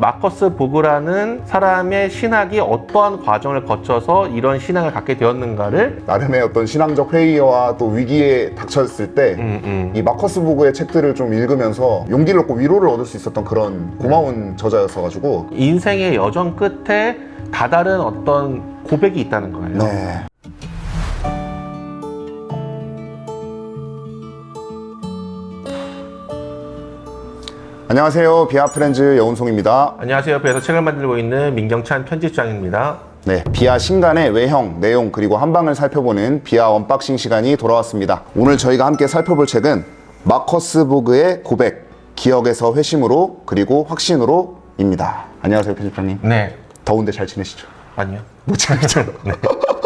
마커스 보그라는 사람의 신학이 어떠한 과정을 거쳐서 이런 신앙을 갖게 되었는가를 나름의 어떤 신앙적 회의와 또 위기에 닥쳤을 때 음, 음. 이 마커스 보그의 책들을 좀 읽으면서 용기를 얻고 위로를 얻을 수 있었던 그런 고마운 저자였어 가지고 인생의 여정 끝에 다다른 어떤 고백이 있다는 거예요. 네. 안녕하세요. 비아 프렌즈 여운송입니다. 안녕하세요. 옆에서 책을 만들고 있는 민경찬 편집장입니다. 네, 비아 신간의 외형, 내용 그리고 한방을 살펴보는 비아 언박싱 시간이 돌아왔습니다. 오늘 저희가 함께 살펴볼 책은 마커스 보그의 고백, 기억에서 회심으로 그리고 확신으로 입니다. 안녕하세요, 편집장님. 네. 더운데 잘 지내시죠? 아니요. 못 지내죠?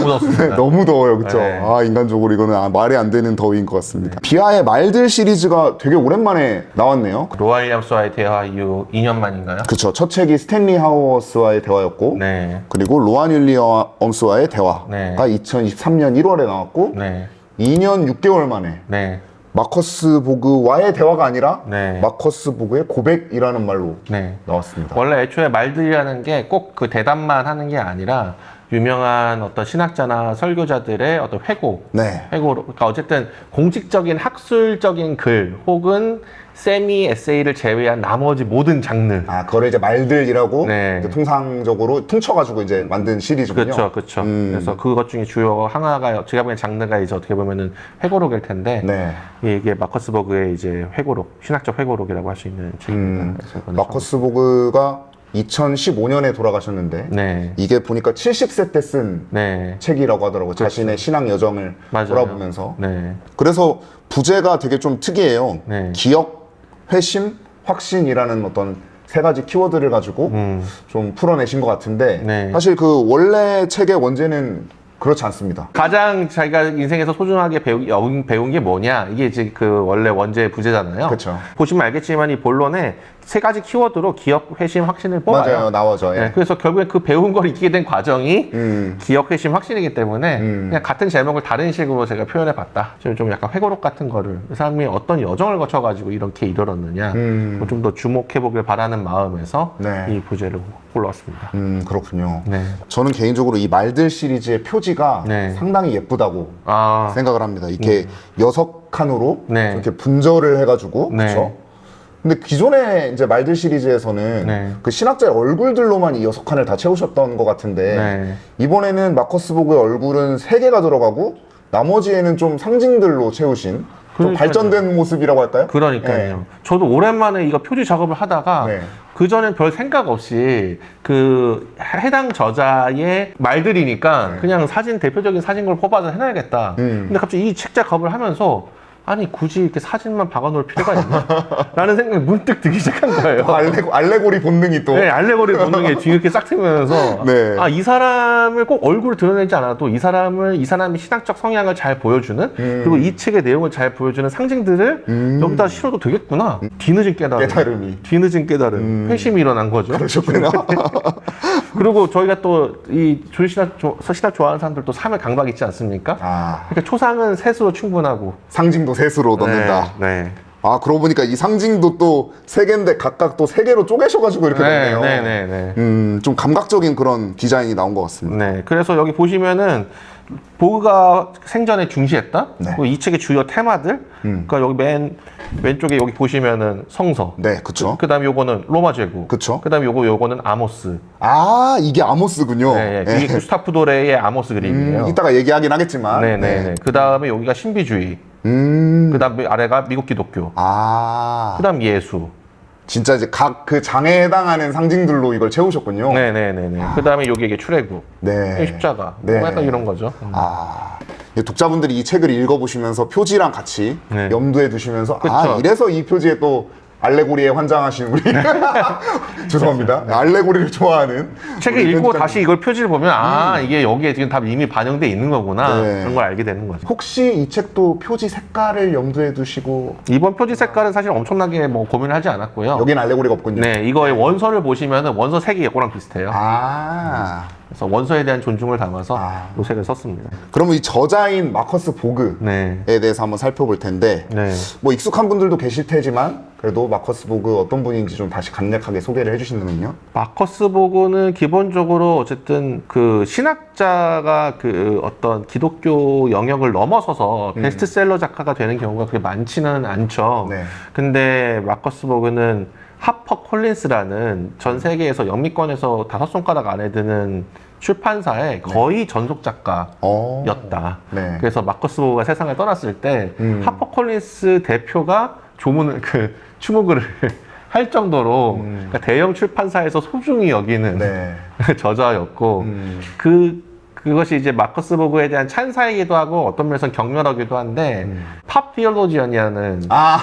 너무 덥습니다. 너무 더워요, 그쵸? 네. 아, 인간적으로 이거는 아, 말이 안 되는 더위인 것 같습니다. 비아의 말들 시리즈가 되게 오랜만에 나왔네요. 로아 윌리엄스와의 대화 이후 2년 만인가요? 그쵸. 첫 책이 스탠리 하워스와의 대화였고, 네. 그리고 로안 윌리엄스와의 대화가 네. 2023년 1월에 나왔고, 네. 2년 6개월 만에 네. 마커스 보그와의 대화가 아니라 네. 마커스 보그의 고백이라는 말로 네. 나왔습니다. 원래 애초에 말들이라는 게 꼭 그 대답만 하는 게 아니라 유명한 어떤 신학자나 설교자들의 어떤 회고, 네. 회고로, 그러니까 어쨌든 공식적인 학술적인 글 혹은 세미 에세이를 제외한 나머지 모든 장르. 아, 그거를 이제 말들이라고 네. 이제 통상적으로 퉁쳐가지고 이제 만든 시리즈군요. 그렇죠, 그렇죠. 음. 그래서 그것 중에 주요 하나가 제가 보기엔 장르가 이제 어떻게 보면은 회고록일 텐데 네. 이게 마커스 버그의 이제 회고록, 신학적 회고록이라고 할 수 있는 책입니다. 음, 마커스 보그가 2015년에 돌아가셨는데 좀- 네, 이게 보니까 70세 때 쓴 네, 책이라고 하더라고 요. 자신의 신앙 여정을 맞아요. 돌아보면서. 네, 그래서 부제가 되게 좀 특이해요. 네. 기억, 회심, 확신이라는 어떤 세 가지 키워드를 가지고 음, 좀 풀어내신 것 같은데 네. 사실 그 원래 책의 원제는 그렇지 않습니다. 가장 자기가 인생에서 소중하게 배우, 여- 배운 게 뭐냐 이게 이제 그 원래 원제의 부제잖아요. 그쵸. 보시면 알겠지만 이 본론에 세 가지 키워드로 기억, 회심, 확신을 뽑아요. 맞아요, 나와죠. 예. 네, 그래서 결국에 그 배운 걸 익히게 된 과정이 음. 기억, 회심, 확신이기 때문에 음. 그냥 같은 제목을 다른 식으로 제가 표현해 봤다. 좀, 좀 약간 회고록 같은 거를 그 사람이 어떤 여정을 거쳐가지고 이렇게 이르렀느냐 음. 좀더 주목해 보길 바라는 마음에서 네. 이 부제를 골라왔습니다. 음, 그렇군요. 네. 저는 개인적으로 이 말들 시리즈의 표지가 네. 상당히 예쁘다고 아, 생각을 합니다. 이렇게 여섯 칸으로 네. 이렇게 분절을 해가지고 네. 그렇죠. 근데 기존의 이제 말들 시리즈에서는 네. 그 신학자의 얼굴들로만 이 여섯 칸을 다 채우셨던 것 같은데 네. 이번에는 마커스 보그의 얼굴은 세 개가 들어가고 나머지에는 좀 상징들로 채우신 좀 그러니까요. 발전된 모습이라고 할까요? 그러니까요. 저도 오랜만에 이거 표지 작업을 하다가 네. 그 전엔 별 생각 없이 그 해당 저자의 말들이니까 그냥 사진 대표적인 사진 걸 뽑아서 해놔야겠다. 네. 음. 근데 갑자기 이 책 작업을 하면서 아니 굳이 이렇게 사진만 박아놓을 필요가 있나? 라는 생각이 문득 들기 시작한 거예요. 네. 알레고, 알레고리 본능이 또 네, 알레고리 게 뒤늦게 싹 트면서 네. 아, 이 사람을 꼭 얼굴을 드러내지 않아도 이 사람을 이 사람의 신학적 성향을 잘 보여주는 그리고 이 책의 내용을 잘 보여주는 상징들을 음. 여기다 실어도 되겠구나. 뒤늦은 깨달음. 깨달음이 뒤늦은 깨달음. 음. 회심이 일어난 거죠. 그러셨구나. 그리고 저희가 또 이 조신학 조- 신학 좋아하는 사람들도 삶의 강박 있지 않습니까? 아 그러니까 초상은 셋으로 충분하고 상징도 셋으로 넣는다. 네. 네. 아 그러고 보니까 이 상징도 또 세 개인데 각각 또 세 개로 쪼개셔가지고 이렇게 네, 됐네요. 네, 네, 네. 음, 좀 감각적인 그런 디자인이 나온 것 같습니다. 네, 그래서 여기 보시면은 보그가 생전에 중시했다. 네. 그리고 이 책의 주요 테마들. 음. 그러니까 여기 맨 왼쪽에 여기 보시면은 성서. 네, 그쵸. 그다음에 요거는 로마 제국. 그쵸. 그다음에 요거 요거는 아모스. 아, 이게 아모스군요. 네, 네. 예. 이게 구스타프 도레의 아모스 그림이에요. 음, 이따가 얘기하긴 하겠지만. 네, 네, 네. 그다음에 여기가 신비주의. 음, 그다음에 아래가 미국 기독교. 아, 그다음 예수. 진짜 이제 각 그 장에 해당하는 상징들로 이걸 채우셨군요. 네, 네, 네, 네. 그다음에 여기 이게 출애굽. 네. 십자가. 네. 뭐 약간 이런 거죠. 아, 이 독자분들이 이 책을 읽어보시면서 표지랑 같이 네. 염두에 두시면서 아, 그쵸. 이래서 이 표지에 또 알레고리에 환장하신 우리 죄송합니다. 알레고리를 좋아하는 책을 우리 읽고 편집자님. 다시 이걸 표지를 보면 아 이게 여기에 지금 다 이미 반영돼 있는 거구나 네. 그런 걸 알게 되는 거죠. 혹시 이 책도 표지 색깔을 염두에 두시고 이번 표지 색깔은 사실 엄청나게 뭐 고민을 하지 않았고요. 여긴 알레고리가 없군요. 네 이거의 원서를 보시면은 원서 색이 이거랑 비슷해요. 아, 그래서 원서에 대한 존중을 담아서 아. 이 책을 썼습니다. 그러면 이 저자인 마커스 보그에 네. 대해서 한번 살펴볼 텐데 네. 뭐 익숙한 분들도 계실 테지만 그래도 마커스 보그 어떤 분인지 좀 다시 간략하게 소개를 해주신다면요. 마커스 보고는 기본적으로 어쨌든 그 신학자가 그 어떤 기독교 영역을 넘어서서 베스트셀러 작가가 되는 경우가 그렇게 많지는 않죠. 네. 근데 마커스 보그는 하퍼 콜린스라는 전 세계에서 영미권에서 다섯 손가락 안에 드는 출판사의 거의 전속 작가였다. 어. 네. 그래서 마커스 보그가 세상을 떠났을 때 음. 하퍼 콜린스 대표가 조문을 그 추모글을 할 정도로 그러니까 대형 출판사에서 소중히 여기는 음. 네. 저자였고 음. 그 그것이 이제 마커스 보그에 대한 찬사이기도 하고 어떤 면에서는 격려하기도 한데 음. 팝 디얼로지언이라는 아,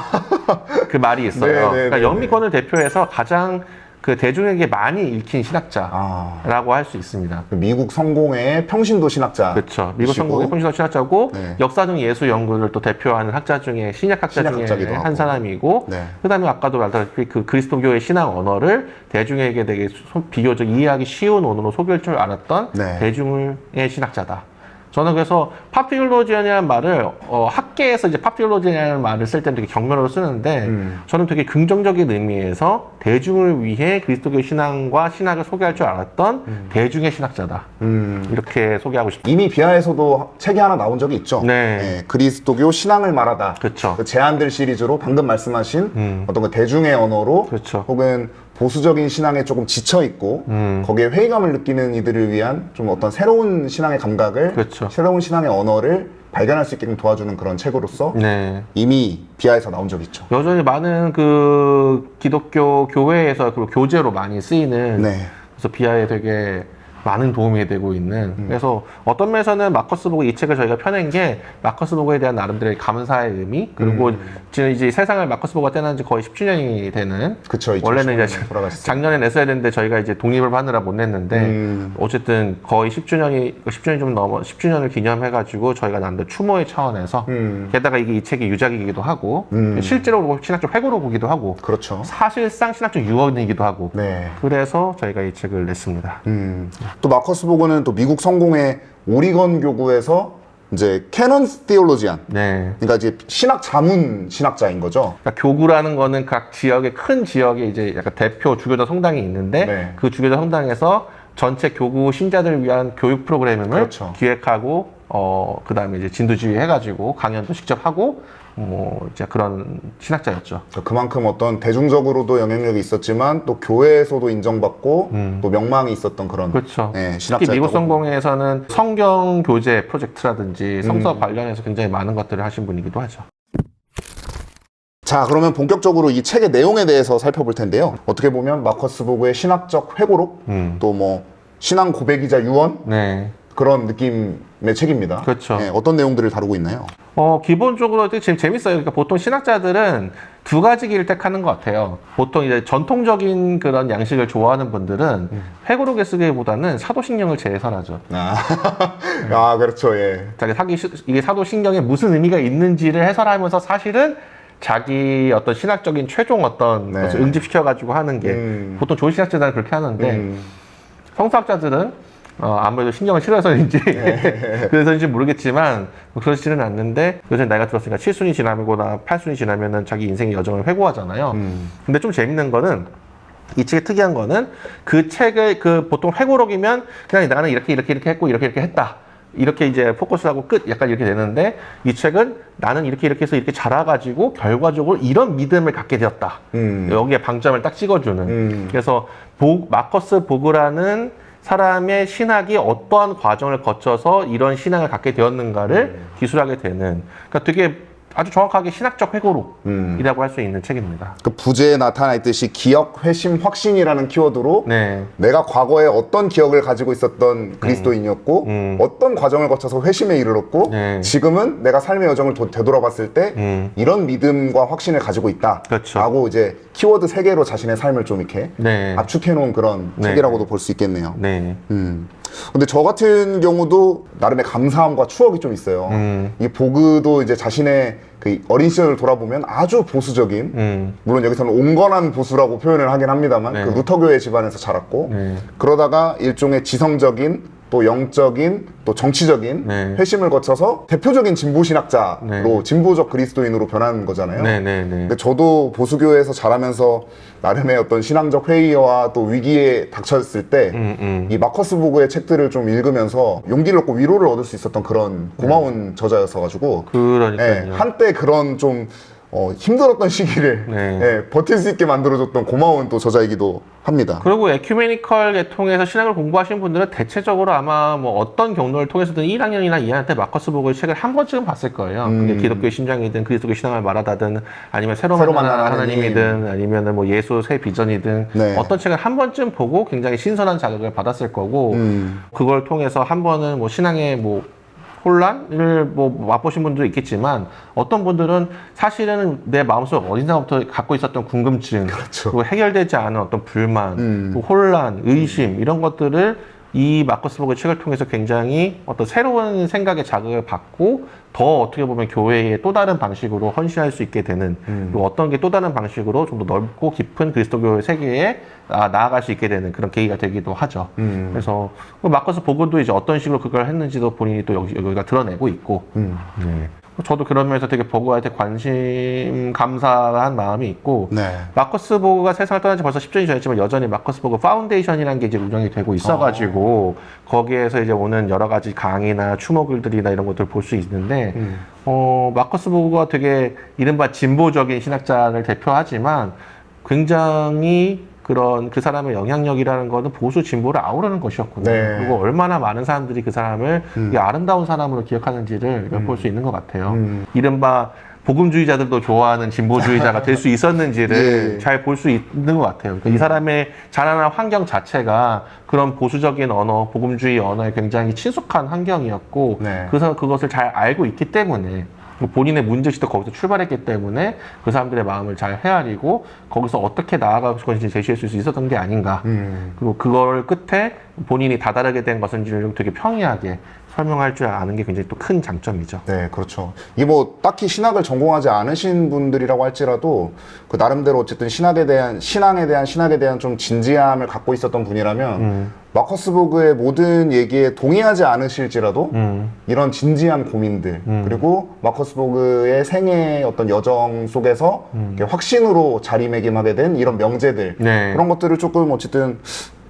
그 말이 있어요. 네, 네, 그러니까 네, 영미권을 대표해서 가장 그 대중에게 많이 읽힌 신학자라고 아. 할수 있습니다. 그 미국 성공의 평신도 신학자. 그렇죠. 미국. 성공의 통신학 신학자고 네. 역사적 예수 연구를 또 대표하는 학자 중에 신약학자 중에. 한 사람이고 네. 그다음에 아까도 말했다시피 그 그리스도교의 신앙 언어를 대중에게 되게 소- 비교적 이해하기 쉬운 언어로 소개할 줄 알았던 네. 대중의 신학자다. 저는 그래서 팝티올로지언이라는 말을 어, 학계에서 이제 팝티올로지언이라는 말을 쓸 때는 되게 경멸로 쓰는데 음. 저는 되게 긍정적인 의미에서 대중을 위해 그리스도교 신앙과 신학을 소개할 줄 알았던 대중의 신학자다. 음. 이렇게 소개하고 싶습니다. 이미 비하에서도 책이 하나 나온 적이 있죠. 네. 그리스도교 신앙을 말하다. 그쵸. 그 제안들 시리즈로 방금 말씀하신 음. 어떤 그 대중의 언어로 그쵸. 혹은 보수적인 신앙에 조금 지쳐 있고 음. 거기에 회의감을 느끼는 이들을 위한 좀 어떤 새로운 신앙의 감각을 그쵸. 새로운 신앙의 언어를 발견할 수 있게끔 도와주는 그런 책으로서 네. 이미 비하에서 나온 적이 있죠. 여전히 많은 그 기독교 교회에서 그리고 교재로 많이 쓰이는 네. 그래서 비하에 되게 많은 도움이 되고 있는 그래서 어떤 면에서는 마커스 보고 이 책을 저희가 펴낸 게 마커스 보고에 대한 나름대로의 감사의 의미 그리고 지금 이제 세상을 마커스 보고가 떠난 지 거의 10주년이 되는 그쵸. 원래는 2015년에 이제 돌아가셨죠. 작년에 냈어야 되는데 저희가 이제 독립을 하느라 못 냈는데 음. 어쨌든 거의 10주년이 10주년이 좀 넘어 10주년을 기념해 가지고 저희가 나름대로 추모의 차원에서 음. 게다가 이게 이 책이 유작이기도 하고 음. 실제로 신학적 회고로 보기도 하고 그렇죠. 사실상 신학적 유언이기도 하고 네. 그래서 저희가 이 책을 냈습니다. 음. 또 마커스 보고는 또 미국 성공의 오리건 교구에서 이제 캐논 테올로지안 네. 그러니까 이제 신학 자문 신학자인 거죠. 그러니까 교구라는 거는 각 지역의 큰 지역에 이제 약간 대표 주교자 성당이 있는데 네. 그 주교자 성당에서 전체 교구 신자들을 위한 교육 프로그램을 그렇죠. 기획하고 어 그다음에 이제 진두지휘 해가지고 강연도 직접 하고 뭐 이제 그런 신학자였죠. 그러니까 그만큼 어떤 대중적으로도 영향력이 있었지만 또 교회에서도 인정받고 또 명망이 있었던 그런 음. 그렇죠. 네, 특히 미국 성공회에서는 성경 교재 프로젝트라든지 음. 성서 관련해서 굉장히 많은 것들을 하신 분이기도 하죠. 자, 그러면 본격적으로 이 책의 내용에 대해서 살펴볼 텐데요. 어떻게 보면 마커스 보그의 신학적 회고록, 음. 또뭐 신앙 고백이자 유언 네. 그런 느낌의 책입니다. 그렇죠. 네, 어떤 내용들을 다루고 있나요? 어, 기본적으로 지금 재밌어요. 그러니까 보통 신학자들은 두 가지 길을 택하는 것 같아요. 보통 이제 전통적인 그런 양식을 좋아하는 분들은 회고록에 쓰기보다는 사도신경을 제해설하죠. 아, 아 그렇죠, 예. 자기 사기 시- 이게 사도신경에 무슨 의미가 있는지를 해설하면서 사실은 자기 어떤 신학적인 최종 어떤 네. 것을 응집시켜 가지고 하는 게 음. 보통 좋은 신학자들은 그렇게 하는데 음, 성서학자들은 어, 아무래도 신경을 싫어서인지 네. 그래서인지 모르겠지만 뭐 그렇지는 않는데 요새 나이가 들었으니까 7순이 지나거나 8순이 지나면은 자기 인생의 여정을 회고하잖아요. 음. 근데 좀 재밌는 거는 이 책의 특이한 거는 그 책을 그 보통 회고록이면 그냥 나는 이렇게 이렇게 이렇게 했고 이렇게 이렇게 했다. 이렇게 이제 포커스하고 끝 약간 이렇게 되는데 이 책은 나는 이렇게 이렇게 해서 이렇게 자라가지고 결과적으로 이런 믿음을 갖게 되었다. 음. 여기에 방점을 딱 찍어주는. 음. 그래서 보- 마커스 보그라는 사람의 신학이 어떠한 과정을 거쳐서 이런 신앙을 갖게 되었는가를 음. 기술하게 되는. 그러니까 되게 아주 정확하게 신학적 회고록이라고 음. 할수 있는 책입니다. 그 부제에 나타나 있듯이 기억, 회심, 확신이라는 키워드로 네. 내가 과거에 어떤 기억을 가지고 있었던 그리스도인이었고 음. 어떤 과정을 거쳐서 회심에 이르렀고 네. 지금은 내가 삶의 여정을 도- 되돌아봤을 때 음. 이런 믿음과 확신을 가지고 있다. 그렇죠. 라고 이제 키워드 세 개로 자신의 삶을 좀 이렇게 네. 압축해 놓은 그런 네. 책이라고도 볼 수 있겠네요. 네. 음. 근데 저 같은 경우도 나름의 감사함과 추억이 좀 있어요. 음. 이 보그도 이제 자신의 그 어린 시절을 돌아보면 아주 보수적인 음. 물론 여기서는 온건한 보수라고 표현을 하긴 합니다만 네. 그 루터교회 집안에서 자랐고 네. 그러다가 일종의 지성적인 또 영적인 또 정치적인 네. 회심을 거쳐서 대표적인 진보 신학자로 네. 진보적 그리스도인으로 변한 거잖아요. 네 네 네. 근데 저도 보수교회에서 자라면서 나름의 어떤 신앙적 회의와 또 위기에 닥쳤을 때 이 음, 음. 마커스 보그의 책들을 좀 읽으면서 용기를 얻고 위로를 얻을 수 있었던 그런 고마운 저자였어가지고 네. 그러니까요. 예, 한때 그런 좀 어, 힘들었던 시기를 네. 예, 버틸 수 있게 만들어줬던 고마운 또 저자이기도 합니다. 그리고 에큐메니컬 계통에서 신학을 공부하신 분들은 대체적으로 아마 뭐 어떤 경로를 통해서든 1학년이나 2학년 때 마커스 보그의 책을 한 번쯤은 봤을 거예요. 그게 기독교의 심장이든 그리스도의 신앙을 말하다든 아니면 새로 음. 새로 만난 만난 하나님 이든 아니면 뭐 예수 새 비전이든 네. 어떤 책을 한 번쯤 보고 굉장히 신선한 자극을 받았을 거고 음. 그걸 통해서 한 번은 뭐 신앙의 뭐 혼란을 뭐 맛보신 분도 있겠지만 어떤 분들은 사실은 내 마음속 어딘가부터 갖고 있었던 궁금증 그렇죠. 그리고 해결되지 않은 어떤 불만, 음. 또 혼란, 의심 이런 것들을 이 마커스 보그 책을 통해서 굉장히 어떤 새로운 생각의 자극을 받고 더 어떻게 보면 교회의 또 다른 방식으로 헌신할 수 있게 되는 음. 그리고 어떤 게 또 다른 방식으로 좀 더 넓고 깊은 그리스도교 세계에 아, 나아갈 수 있게 되는 그런 계기가 되기도 하죠. 음. 그래서 그 마커스 보그도 이제 어떤 식으로 그걸 했는지도 본인이 또 여기, 여기가 드러내고 있고 음. 네. 저도 그런 면에서 되게 버그한테 관심 감사한 마음이 있고 네. 마커스 보그가 세상을 떠난 지 벌써 10년이 지났지만 여전히 마커스 보그 파운데이션이라는 게 이제 운영이 되고 있어가지고 거기에서 이제 오는 여러 가지 강의나 추모글들이나 이런 것들 을 볼 수 있는데 음. 어, 마커스 보그가 되게 이른바 진보적인 신학자를 대표하지만 굉장히 그런 그 사람의 영향력이라는 거는 보수 진보를 아우르는 것이었군요. 네. 그리고 얼마나 많은 사람들이 그 사람을 이 아름다운 사람으로 기억하는지를 엿볼 수 있는 것 같아요. 음. 이른바 복음주의자들도 좋아하는 진보주의자가 될 수 있었는지를 예. 잘볼 수 있는 것 같아요. 그러니까 이 사람의 자라난 환경 자체가 그런 보수적인 언어, 복음주의 언어에 굉장히 친숙한 환경이었고, 네. 그래서 그것을 잘 알고 있기 때문에 본인의 문제의식도 거기서 출발했기 때문에 그 사람들의 마음을 잘 헤아리고 거기서 어떻게 나아갈 것인지 제시할 수 있었던 게 아닌가. 음. 그리고 그걸 끝에 본인이 다다르게 된 것인지를 되게 평이하게 설명할 줄 아는 게 굉장히 또 큰 장점이죠. 네, 그렇죠. 이게 뭐 딱히 신학을 전공하지 않으신 분들이라고 할지라도 그 나름대로 어쨌든 신학에 대한 신앙에 대한 신학에 대한 좀 진지함을 갖고 있었던 분이라면 음. 마커스 보그의 모든 얘기에 동의하지 않으실지라도 음. 이런 진지한 고민들 그리고 마커스 보그의 생애 어떤 여정 속에서 이렇게 확신으로 자리매김하게 된 이런 명제들 음. 네. 그런 것들을 조금 어쨌든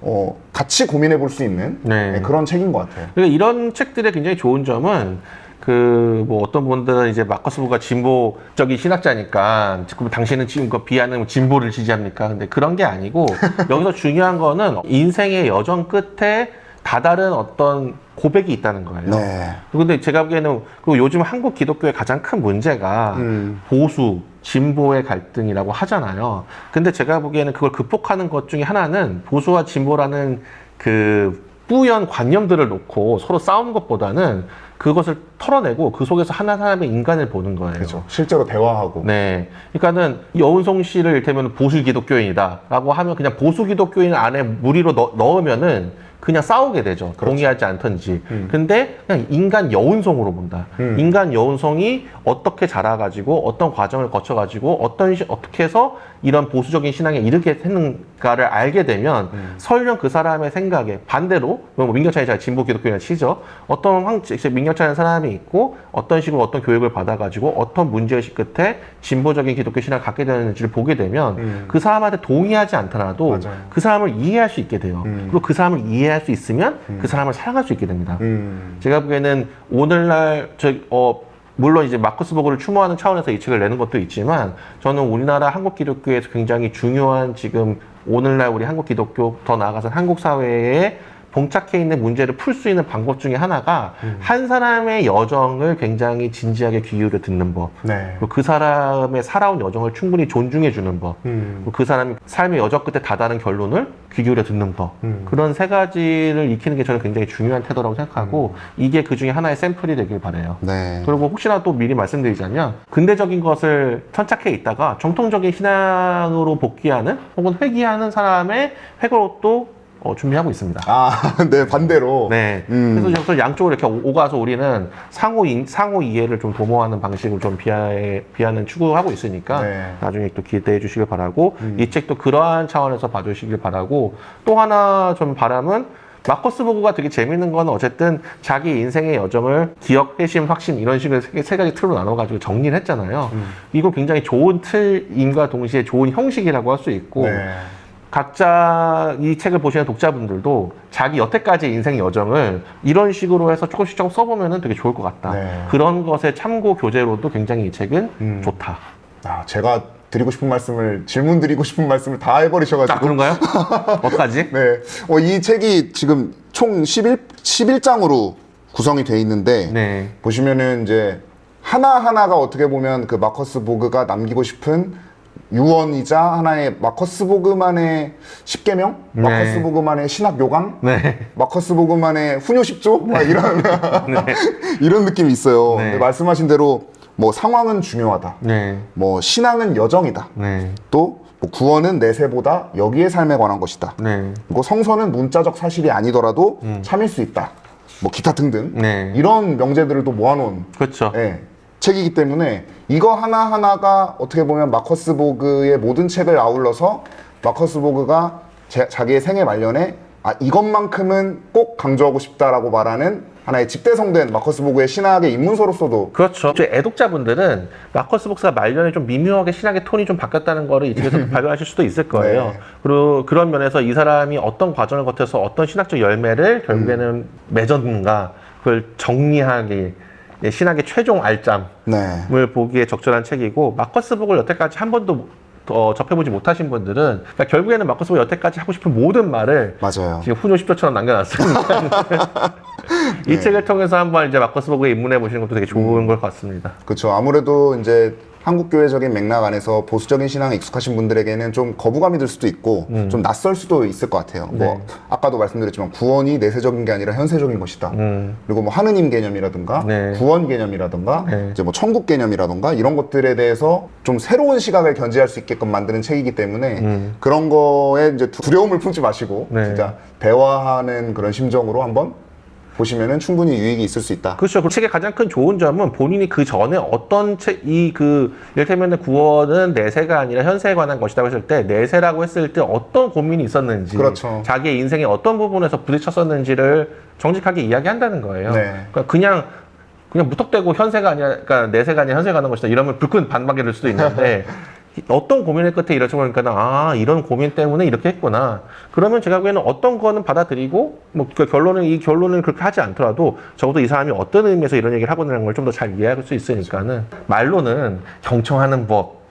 어, 같이 고민해 볼 수 있는 네. 네, 그런 책인 것 같아요. 그러니까 이런 책들의 굉장히 좋은 점은 그 뭐 어떤 분들은 이제 마커스 부가 진보적인 신학자니까 지금 당신은 지금 그 비하는 진보를 지지합니까? 근데 그런 게 아니고 여기서 중요한 거는 인생의 여정 끝에 다다른 어떤 고백이 있다는 거예요. 네. 근데 제가 보기에는 그리고 요즘 한국 기독교의 가장 큰 문제가 음. 보수, 진보의 갈등이라고 하잖아요. 근데 제가 보기에는 그걸 극복하는 것 중에 하나는 보수와 진보라는 그 뿌연 관념들을 놓고 서로 싸우는 것보다는 그것을 털어내고 그 속에서 하나 사람의 인간을 보는 거예요. 그렇죠. 실제로 대화하고 네. 그러니까는 여운송 씨를 이를테면 보수 기독교인이다라고 하면 그냥 보수 기독교인 안에 무리로 넣, 넣으면은 그냥 싸우게 되죠. 동의하지 않던지. 근데 그냥 인간 여운송으로 본다. 음. 인간 여운송이 어떻게 자라가지고 어떤 과정을 거쳐가지고 어떤 시- 어떻게 해서 이런 보수적인 신앙에 이르게 했는가를 알게 되면 설령 그 사람의 생각에 반대로 뭐 민경찬이 잘 진보 기독교인을 치죠. 어떤 황 민경찬이라는 사람이 있고 어떤 식으로 어떤 교육을 받아가지고 어떤 문제의식 끝에 진보적인 기독교 신앙을 갖게 되는지를 보게 되면 그 사람한테 동의하지 않더라도 맞아요. 그 사람을 이해할 수 있게 돼요. 그리고 그 사람을 이해 할 수 있으면 그 사람을 사랑할 수 있게 됩니다. 음. 제가 보기에는 오늘날 저 어, 물론 이제 마커스 버그를 추모하는 차원에서 이 책을 내는 것도 있지만 저는 우리나라 한국 기독교에서 굉장히 중요한 지금 오늘날 우리 한국 기독교 더 나아가서 한국 사회에 봉착해 있는 문제를 풀 수 있는 방법 중에 하나가 한 사람의 여정을 굉장히 진지하게 귀 기울여 듣는 법. 네. 그 사람의 살아온 여정을 충분히 존중해 주는 법. 음. 그 사람이 삶의 여정 끝에 다다른 결론을 귀 기울여 듣는 법. 음. 그런 세 가지를 익히는 게 저는 굉장히 중요한 태도라고 생각하고 음. 이게 그 중에 하나의 샘플이 되길 바래요. 네. 그리고 혹시나 또 미리 말씀드리자면 근대적인 것을 천착해 있다가 정통적인 신앙으로 복귀하는 혹은 회귀하는 사람의 회고로 또 어, 준비하고 있습니다. 아, 네, 반대로. 네. 음. 그래서 여기서 양쪽으로 이렇게 오- 오가서 우리는 상호 인- 상호 이해를 좀 도모하는 방식으로 좀 비하 비하는 추구하고 있으니까 네. 음. 나중에 또 기대해 주시길 바라고 이 책도 그러한 차원에서 봐주시길 바라고 또 하나 좀 바람은 마커스 보고가 되게 재밌는 건 어쨌든 자기 인생의 여정을 기억, 회심, 확신 이런 식으로 세, 세 가지 틀로 나눠가지고 정리를 했잖아요. 음. 이거 굉장히 좋은 틀인과 동시에 좋은 형식이라고 할 수 있고 네. 각자 이 책을 보시는 독자분들도 자기 여태까지 인생 여정을 이런 식으로 해서 조금씩 조금 써보면 되게 좋을 것 같다. 네. 그런 것의 참고 교재로도 굉장히 이 책은 음. 좋다. 아, 제가 드리고 싶은 말씀을, 질문 드리고 싶은 말씀을 다 해버리셔가지고. 아, 그런가요? 어떡하지? 네. 어, 이 책이 지금 총 11, 11장으로 구성이 돼 있는데, 네. 보시면은 이제 하나하나가 어떻게 보면 그 마커스 보그가 남기고 싶은 유언이자 하나의 마커스 보그만의 10계명? 네. 마커스 보그만의 신학 요강? 네. 마커스 보그만의 훈요 10조? 막 이런, 이런 느낌이 있어요. 네. 근데 말씀하신 대로 뭐 상황은 중요하다. 네. 뭐 신앙은 여정이다. 네. 또뭐 구원은 내세보다 여기의 삶에 관한 것이다. 네. 그리고 성서는 문자적 사실이 아니더라도 참일 수 있다. 뭐 기타 등등 음. 네. 이런 명제들을 또 모아놓은 그렇죠. 예, 책이기 때문에 이거 하나 하나가 어떻게 보면 마커스 보그의 모든 책을 아울러서 마커스 보그가 제- 자기의 생애 말년에 아 이것만큼은 꼭 강조하고 싶다라고 말하는 하나의 집대성된 마커스 보그의 신학의 입문서로서도 그렇죠. 이제 애독자분들은 마커스 복사가 말년에 좀 미묘하게 신학의 톤이 좀 바뀌었다는 거를 이 책에서 발견하실 수도 있을 거예요. 네. 그리고 그런 면에서 이 사람이 어떤 과정을 거쳐서 어떤 신학적 열매를 결국에는 음. 맺었는가 그걸 정리하기 예, 신학의 최종 알짬을 네. 보기에 적절한 책이고 마커스 복을 여태까지 한 번도 어, 접해보지 못하신 분들은 그러니까 결국에는 마커스 복 여태까지 하고 싶은 모든 말을 맞아요. 지금 훈요 10조처럼 남겨놨으니까 이 네. 책을 통해서 한번 이제 마커스 복에 입문해 보시는 것도 되게 음. 좋은 것 같습니다. 그렇죠. 아무래도 이제 한국 교회적인 맥락 안에서 보수적인 신앙에 익숙하신 분들에게는 좀 거부감이 들 수도 있고 좀 낯설 수도 있을 것 같아요. 음. 네. 뭐 아까도 말씀드렸지만 구원이 내세적인 게 아니라 현세적인 것이다. 음. 그리고 뭐 하느님 개념이라든가 네. 구원 개념이라든가 네. 이제 뭐 천국 개념이라든가 이런 것들에 대해서 좀 새로운 시각을 견지할 수 있게끔 만드는 책이기 때문에 음. 그런 거에 이제 두려움을 품지 마시고 네. 진짜 대화하는 그런 심정으로 한번 보시면은 충분히 유익이 있을 수 있다. 그렇죠. 그 책의 가장 큰 좋은 점은 본인이 그 전에 어떤 책, 이 그, 이를테면 구원은 내세가 아니라 현세에 관한 것이라고 했을 때, 내세라고 했을 때 어떤 고민이 있었는지, 그렇죠. 자기의 인생의 어떤 부분에서 부딪혔었는지를 정직하게 이야기한다는 거예요. 네. 그러니까 그냥, 그냥 무턱대고 현세가 아니라, 그러니까 내세가 아니라 현세가 가는 것이다. 이러면 불끈 반박이 될 수도 있는데, 어떤 고민의 끝에 이렇게 보니까 아 이런 고민 때문에 이렇게 했구나. 그러면 제가 보기에는 어떤 거는 받아들이고 뭐 그 결론은 이 결론을 그렇게 하지 않더라도 적어도 이 사람이 어떤 의미에서 이런 얘기를 하고 있는 걸 좀 더 잘 이해할 수 있으니까는 말로는 경청하는 법뭐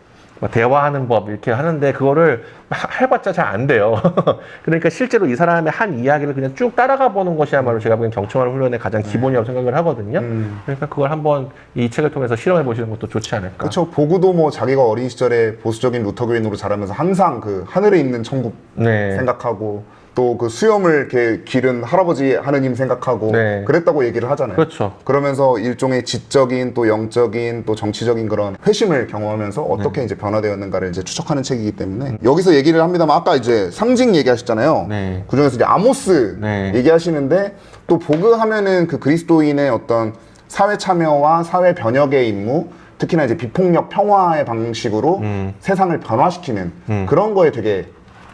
대화하는 법 이렇게 하는데 그거를 막 해봤자 잘 안 돼요. 그러니까 실제로 이 사람의 한 이야기를 그냥 쭉 따라가 보는 것이야말로 제가 보기엔 경청하는 훈련의 가장 기본이라고 생각을 하거든요. 음. 그러니까 그걸 한번 이 책을 통해서 실험해 보시는 것도 좋지 않을까. 그렇죠. 보구도 뭐 자기가 어린 시절에 보수적인 루터 교인으로 자라면서 항상 그 하늘에 있는 천국 네. 생각하고 또 그 수염을 이렇게 기른 할아버지 하느님 생각하고 네. 그랬다고 얘기를 하잖아요. 그렇죠. 그러면서 일종의 지적인 또 영적인 또 정치적인 그런 회심을 경험하면서 어떻게 네. 이제 변화되었는가를 이제 추적하는 책이기 때문에 여기서 얘기를 합니다만 아까 이제 상징 얘기하셨잖아요. 네. 그중에서 이제 아모스 네. 얘기하시는데 또 보그 하면은 그 그리스도인의 어떤 사회 참여와 사회 변혁의 임무 특히나 이제 비폭력 평화의 방식으로 음. 세상을 변화시키는 음. 그런 거에 되게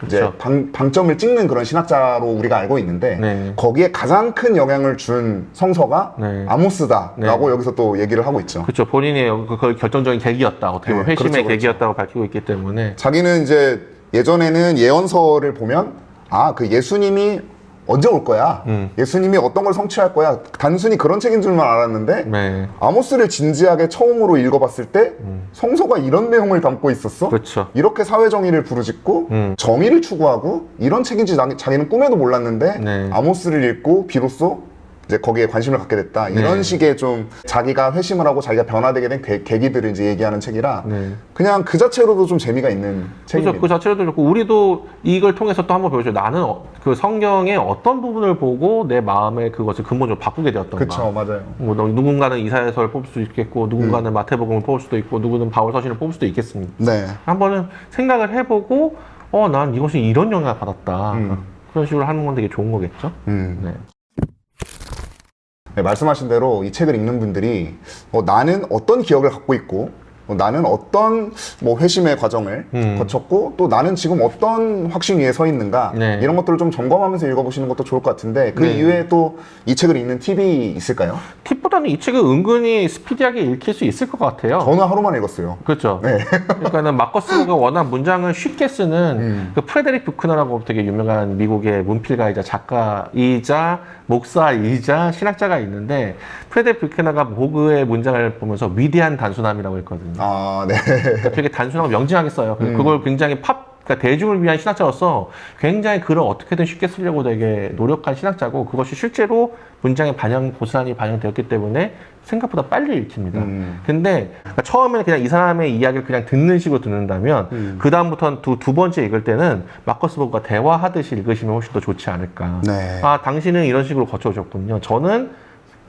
이제 그쵸. 방, 방점을 찍는 그런 신학자로 우리가 알고 있는데 네. 거기에 가장 큰 영향을 준 성서가 네. 아모스다라고 네. 여기서 또 얘기를 하고 있죠. 그렇죠. 본인의 그- 그 결정적인 계기였다. 어떻게 보면 네, 회심의 그렇죠, 그렇죠. 계기였다고 밝히고 있기 때문에 자기는 이제 예전에는 예언서를 보면 아 그 예수님이 언제 올 거야? 음. 예수님이 어떤 걸 성취할 거야? 단순히 그런 책인 줄만 알았는데 네. 아모스를 진지하게 처음으로 읽어봤을 때 성서가 이런 내용을 담고 있었어? 음. 그렇죠. 이렇게 사회 정의를 부르짖고 음. 정의를 추구하고 이런 책인지 자- 자기는 꿈에도 몰랐는데 네. 아모스를 읽고 비로소 이제 거기에 관심을 갖게 됐다 이런 네. 식의 좀 자기가 회심을 하고 자기가 변화되게 된 계, 계기들을 이제 얘기하는 책이라 네. 그냥 그 자체로도 좀 재미가 있는 그래서 책입니다. 그 자체로도 좋고 우리도 이걸 통해서 또 한번 배우죠. 나는 어- 그 성경의 어떤 부분을 보고 내 마음의 그것을 근본적으로 바꾸게 되었던가. 그렇죠, 맞아요. 뭐 너- 누군가는 이사야서를 뽑을 수도 있겠고 누군가는 음. 마태복음을 뽑을 수도 있고 누구는 바울 서신을 뽑을 수도 있겠습니다. 네, 한번은 생각을 해보고 어 난 이것이 이런 영향을 받았다. 음. 그런 식으로 하는 건 되게 좋은 거겠죠. 음. 네. 네, 말씀하신 대로 이 책을 읽는 분들이 어, 나는 어떤 기억을 갖고 있고 어, 나는 어떤 뭐 회심의 과정을 음. 거쳤고 또 나는 지금 어떤 확신 위에 서 있는가 네. 이런 것들을 좀 점검하면서 읽어보시는 것도 좋을 것 같은데 그 네. 이외에 또 이 책을 읽는 팁이 있을까요? 팁보다는 이 책은 은근히 스피디하게 읽힐 수 있을 것 같아요. 저는 하루만 읽었어요. 그렇죠. 네. 그러니까는 마커스가 워낙 문장을 쉽게 쓰는 음. 그 프레데릭 부크너라고 되게 유명한 미국의 문필가이자 작가이자 목사이자 신학자가 있는데 프레데릭 부크너가 보그의 문장을 보면서 위대한 단순함이라고 했거든요. 아, 네. 그러니까 되게 단순하고 명징하게 써요. 음. 그걸 굉장히 팝, 그러니까 대중을 위한 신학자로서 굉장히 글을 어떻게든 쉽게 쓰려고 되게 노력한 신학자고 그것이 실제로 문장에 반영, 고스란히 반영되었기 때문에 생각보다 빨리 읽힙니다. 음. 근데 그러니까 처음에는 그냥 이 사람의 이야기를 그냥 듣는 식으로 듣는다면 음. 그 다음부터는 두, 두 번째 읽을 때는 마커스 보그가 대화하듯이 읽으시면 훨씬 더 좋지 않을까. 네. 아 당신은 이런 식으로 거쳐오셨군요. 저는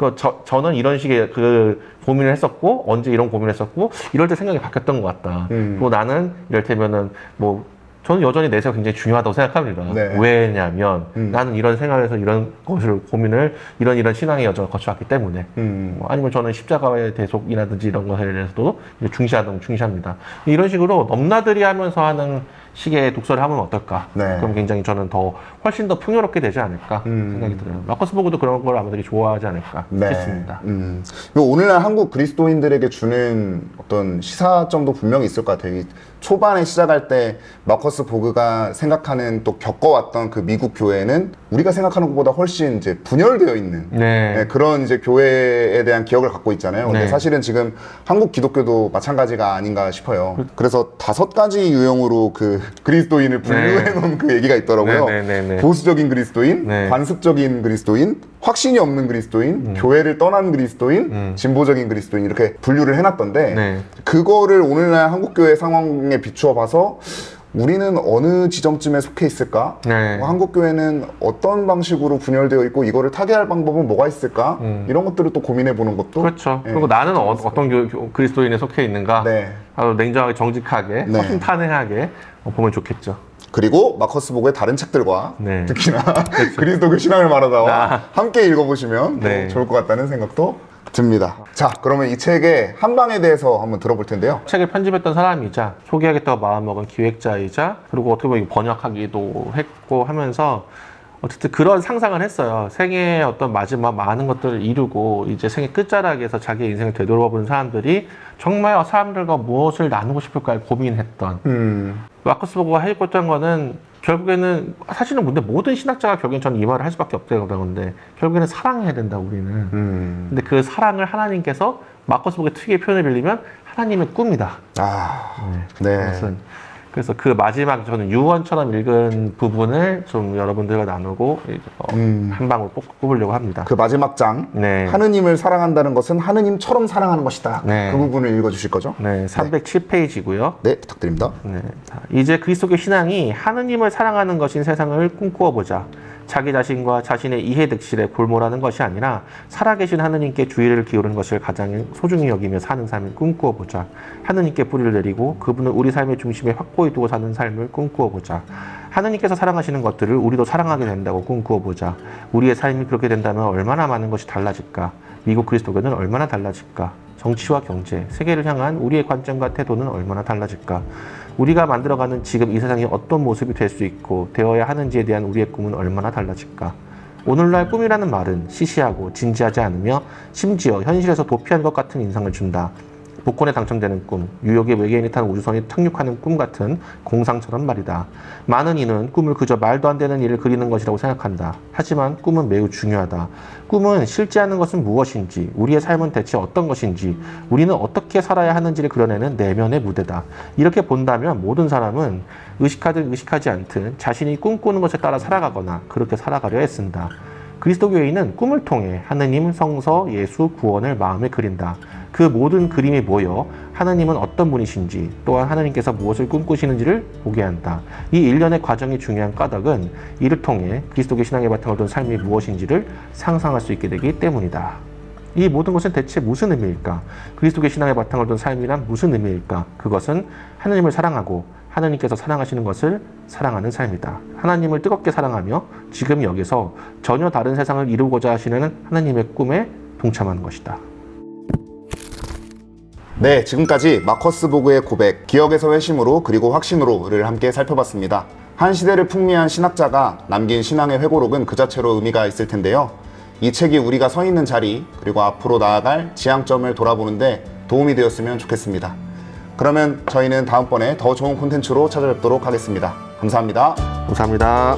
그 저, 저는 이런 식의 그 고민을 했었고 언제 이런 고민을 했었고 이럴 때 생각이 바뀌었던 것 같다. 음. 그리고 나는 이럴테면은 뭐 저는 여전히 내세가 굉장히 중요하다고 생각합니다. 네. 왜냐면 음. 나는 이런 생각에서 이런 것을 고민을 이런 이런 신앙의 여정을 거쳐왔기 때문에 음. 뭐 아니면 저는 십자가의 대속이라든지 이런 것에 대해서도 중시하던 중시합니다. 이런 식으로 넘나들이 하면서 하는 식의 독서를 하면 어떨까? 네. 그럼 굉장히 저는 더 훨씬 더 풍요롭게 되지 않을까 음. 생각이 들어요. 마커스 보고도 그런 걸 아마들이 좋아하지 않을까 싶습니다. 음. 그리고 오늘날 한국 그리스도인들에게 주는 어떤 시사점도 분명히 있을 것 같아요. 이 초반에 시작할 때 마커스 보그가 생각하는 또 겪어왔던 그 미국 교회는 우리가 생각하는 것보다 훨씬 이제 분열되어 있는 네. 네, 그런 이제 교회에 대한 기억을 갖고 있잖아요. 근데 네. 사실은 지금 한국 기독교도 마찬가지가 아닌가 싶어요. 그래서 다섯 가지 유형으로 그 그리스도인을 분류해 놓은 그 얘기가 있더라고요. 네, 네, 네, 네. 보수적인 그리스도인, 네. 관습적인 그리스도인, 확신이 없는 그리스도인, 교회를 떠난 그리스도인, 진보적인 그리스도인 이렇게 분류를 해 놨던데 네. 그거를 오늘날 한국 교회 상황에 비추어 봐서 우리는 어느 지점쯤에 속해 있을까? 네. 뭐 한국 교회는 어떤 방식으로 분열되어 있고 이거를 타개할 방법은 뭐가 있을까? 이런 것들을 또 고민해 보는 것도 음. 그렇죠. 네, 그리고 나는 어, 떤 그리스도인에 속해 있는가? 네. 냉정하게 정직하게 네. 허심탄회하게 어, 보면 좋겠죠. 그리고 마커스 보그의 다른 책들과 네. 특히나 그리스도교 신앙을 말하다와 아. 함께 읽어보시면 또 네. 좋을 것 같다는 생각도 듭니다. 자, 그러면 이 책의 한방에 대해서 한번 들어볼 텐데요. 책을 편집했던 사람이자 소개하겠다고 마음먹은 기획자이자 그리고 어떻게 보면 번역하기도 했고 하면서 어쨌든 그런 상상을 했어요. 생애의 어떤 마지막 많은 것들을 이루고 이제 생애 끝자락에서 자기 인생을 되돌아보는 사람들이 정말 사람들과 무엇을 나누고 싶을까 고민했던 음, 마커스 보고가 해줬던 거는 결국에는 사실은 근데 모든 신학자가 결국엔 저는 이 말을 할 수밖에 없다고 건데 결국에는 사랑해야 된다 우리는 음, 근데 그 사랑을 하나님께서 마커스 보고의 특유의 표현을 빌리면 하나님의 꿈이다 아, 네. 네. 그래서 그 마지막 저는 유언처럼 읽은 부분을 좀 여러분들과 나누고 어, 음. 한 방울 뽑, 뽑으려고 합니다. 그 마지막 장 네. 하느님을 사랑한다는 것은 하느님처럼 사랑하는 것이다. 네. 그 부분을 읽어주실 거죠? 네, 307페이지고요. 네, 부탁드립니다. 네. 자, 이제 그리스도의 신앙이 하느님을 사랑하는 것인 세상을 꿈꾸어 보자. 자기 자신과 자신의 이해득실에 골몰하는 것이 아니라 살아계신 하느님께 주의를 기울이는 것을 가장 소중히 여기며 사는 삶을 꿈꾸어 보자. 하느님께 뿌리를 내리고 그분을 우리 삶의 중심에 확고히 두고 사는 삶을 꿈꾸어 보자. 하느님께서 사랑하시는 것들을 우리도 사랑하게 된다고 꿈꾸어 보자. 우리의 삶이 그렇게 된다면 얼마나 많은 것이 달라질까? 미국 그리스도교는 얼마나 달라질까? 정치와 경제, 세계를 향한 우리의 관점과 태도는 얼마나 달라질까? 우리가 만들어가는 지금 이 세상이 어떤 모습이 될 수 있고 되어야 하는지에 대한 우리의 꿈은 얼마나 달라질까? 오늘날 꿈이라는 말은 시시하고 진지하지 않으며 심지어 현실에서 도피한 것 같은 인상을 준다. 복권에 당첨되는 꿈, 뉴욕의 외계인이 탄 우주선이 착륙하는 꿈 같은 공상처럼 말이다. 많은 이는 꿈을 그저 말도 안 되는 일을 그리는 것이라고 생각한다. 하지만 꿈은 매우 중요하다. 꿈은 실제하는 것은 무엇인지, 우리의 삶은 대체 어떤 것인지, 우리는 어떻게 살아야 하는지를 그려내는 내면의 무대다. 이렇게 본다면 모든 사람은 의식하든 의식하지 않든 자신이 꿈꾸는 것에 따라 살아가거나 그렇게 살아가려 애쓴다. 그리스도교인은 꿈을 통해 하느님, 성서, 예수, 구원을 마음에 그린다. 그 모든 그림이 모여 하나님은 어떤 분이신지 또한 하나님께서 무엇을 꿈꾸시는지를 보게 한다. 이 일련의 과정이 중요한 까닭은 이를 통해 그리스도교 신앙의 바탕을 둔 삶이 무엇인지를 상상할 수 있게 되기 때문이다. 이 모든 것은 대체 무슨 의미일까? 그리스도교 신앙의 바탕을 둔 삶이란 무슨 의미일까? 그것은 하나님을 사랑하고 하나님께서 사랑하시는 것을 사랑하는 삶이다. 하나님을 뜨겁게 사랑하며 지금 여기서 전혀 다른 세상을 이루고자 하시는 하나님의 꿈에 동참하는 것이다. 네, 지금까지 마커스 보그의 고백, 기억에서 회심으로 그리고 확신으로를 함께 살펴봤습니다. 한 시대를 풍미한 신학자가 남긴 신앙의 회고록은 그 자체로 의미가 있을 텐데요. 이 책이 우리가 서 있는 자리, 그리고 앞으로 나아갈 지향점을 돌아보는데 도움이 되었으면 좋겠습니다. 그러면 저희는 다음번에 더 좋은 콘텐츠로 찾아뵙도록 하겠습니다. 감사합니다. 감사합니다.